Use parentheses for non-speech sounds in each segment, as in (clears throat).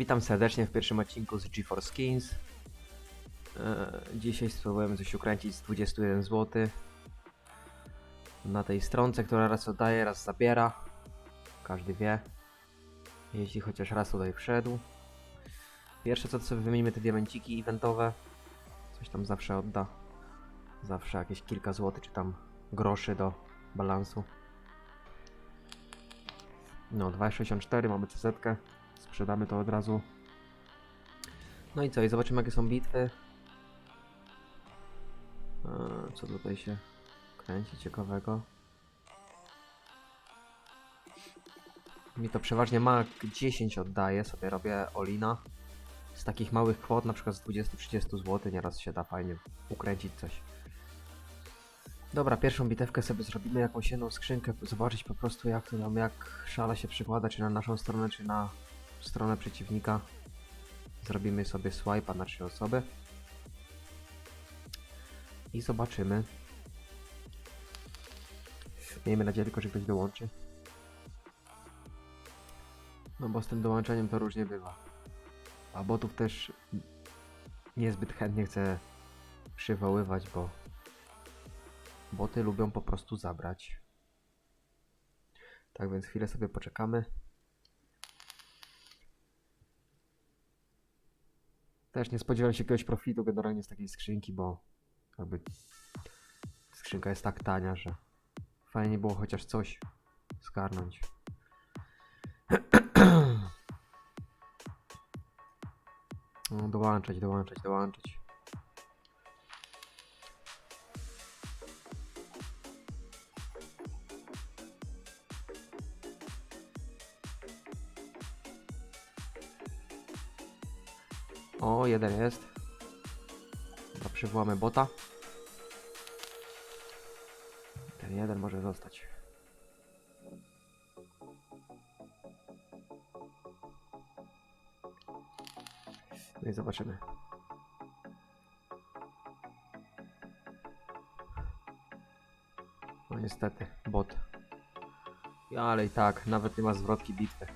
Witam serdecznie w pierwszym odcinku z GeForce Skins. E, Dzisiaj spróbujemy coś ukręcić z 21 zł. Na tej stronce, która raz oddaje, raz zabiera. Każdy wie. Jeśli chociaż raz tutaj wszedł. Pierwsze co to sobie wymienimy te diamenciki eventowe. Coś tam zawsze odda. Zawsze jakieś kilka złotych, czy tam groszy do balansu. No, 2,64 mamy CZ. Sprzedamy to od razu. No i co? I zobaczymy jakie są bitwy. Eee, Co tutaj się kręci ciekawego? Mi to przeważnie Mac 10 oddaje, sobie robię Olina. Z takich małych kwot, na przykład z 20-30 zł, nieraz się da fajnie ukręcić coś. Dobra, pierwszą bitewkę sobie zrobimy, jakąś jedną skrzynkę, zobaczyć po prostu jak to nam, jak szala się przekłada, czy na naszą stronę, czy na stronę przeciwnika. Zrobimy sobie swipe'a na trzy osoby. I zobaczymy. Miejmy nadzieję tylko, że ktoś dołączy. No bo z tym dołączeniem to różnie bywa. A botów też niezbyt chętnie chcę przywoływać, bo boty lubią po prostu zabrać. Tak więc chwilę sobie poczekamy. Też nie spodziewałem się jakiegoś profitu generalnie z takiej skrzynki, bo jakby skrzynka jest tak tania, że fajnie było chociaż coś zgarnąć. (clears throat) No, dołączać, dołączać, dołączać. O, jeden jest. Dobra, przywołamy bota. Ten jeden może zostać. No i zobaczymy. No niestety, bot. Ale i tak, nawet nie ma zwrotki bitwy.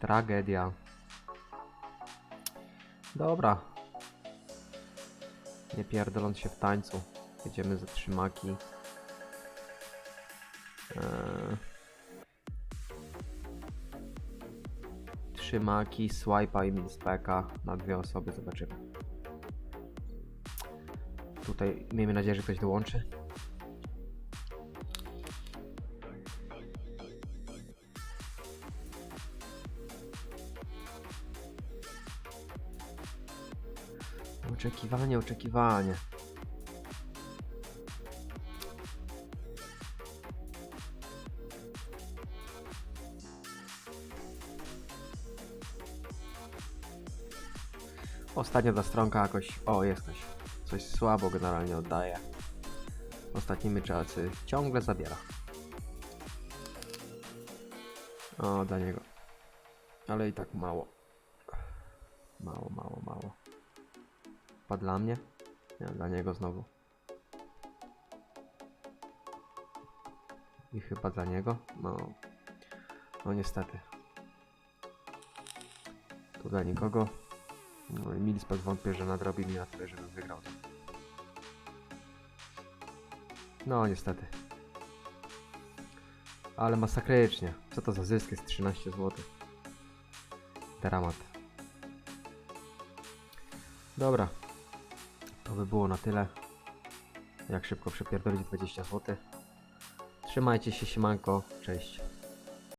Tragedia. Dobra. Nie pierdoląc się w tańcu. Jedziemy za trzymaki. Eee... Trzymaki, swipe'a i minspeka na dwie osoby. Zobaczymy. Tutaj miejmy nadzieję, że ktoś dołączy. Oczekiwanie, oczekiwanie. Ostatnia ta stronka jakoś... O, jest ktoś. Coś słabo generalnie oddaje. Ostatnimi czasy ciągle zabiera. O, dla niego. Ale i tak mało. Mało, mało, mało. Chyba dla mnie? Nie, dla niego znowu. I chyba dla niego? No. No niestety. Tu dla nikogo. No i Milspec wątpię, że nadrobi mi na tyle, żebym wygrał. No niestety. Ale masakrycznie. Co to za zysk jest 13 zł. Dramat. Dobra. To by było na tyle. Jak szybko przepierdolić 20 zł. Trzymajcie się, siemanko. Cześć.